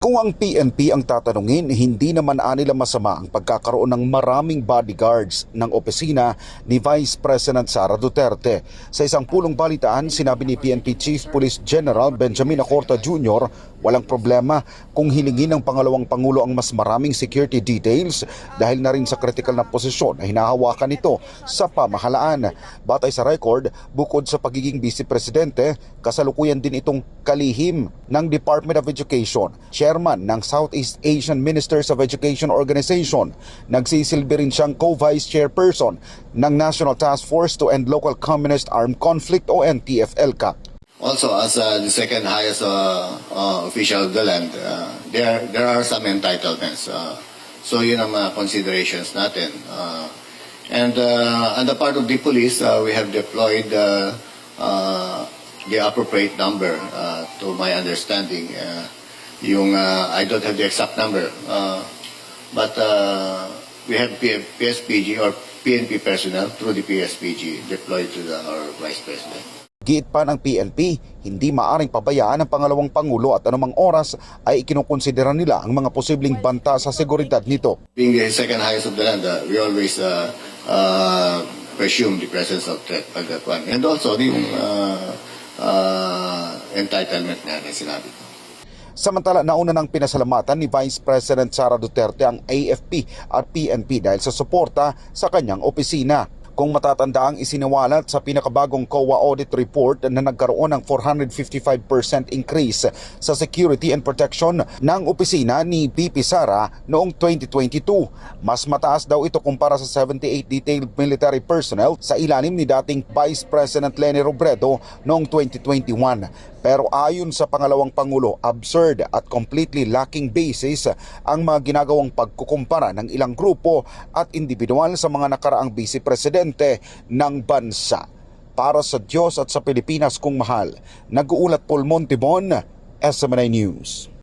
Kung ang PNP ang tatanungin, hindi naman anila masama ang pagkakaroon ng maraming bodyguards ng opisina ni Vice President Sara Duterte. Sa isang pulong balitaan, sinabi ni PNP Chief Police General Benjamin Acorta Jr., walang problema kung hilingin ng pangalawang Pangulo ang mas maraming security details dahil na rin sa kritikal na posisyon na hinahawakan nito sa pamahalaan. Batay sa record, bukod sa pagiging Vice Presidente, kasalukuyan din itong kalihim ng Department of Education, chairman ng Southeast Asian Ministers of Education Organization. Nagsisilbi rin siyang co-vice chairperson ng National Task Force to End Local Communist Armed Conflict o NTF-ELCA. Also, as uh, the second highest uh, uh, official of the land, uh, there there are some entitlements. Uh, so yun ang mga considerations natin. Uh, and uh, on the part of the police, uh, we have deployed uh, uh, the appropriate number uh, to my understanding. Uh, yung, uh, I don't have the exact number, uh, but uh, we have P- PSPG or PNP personnel through the PSPG deployed to the, our Vice President. Giit pa ng PNP, hindi maaring pabayaan ng pangalawang Pangulo at anumang oras ay ikinukonsidera nila ang mga posibleng banta sa seguridad nito. being the second highest of the land, uh, we always uh, uh, presume the presence of threat pag that one. And also, yung uh, uh, entitlement na sinabi ko. Samantala, nauna ng pinasalamatan ni Vice President Sara Duterte ang AFP at PNP dahil sa suporta sa kanyang opisina. Kung matatanda ang isiniwalat sa pinakabagong COA audit report na nagkaroon ng 455% increase sa security and protection ng opisina ni BP Sara noong 2022. Mas mataas daw ito kumpara sa 78 detailed military personnel sa ilalim ni dating Vice President Leni Robredo noong 2021. Pero ayon sa pangalawang Pangulo, absurd at completely lacking basis ang mga ginagawang pagkukumpara ng ilang grupo at individual sa mga nakaraang vice presidente ng bansa. Para sa Diyos at sa Pilipinas kung mahal, nag-uulat Paul Montibon, SMNI News.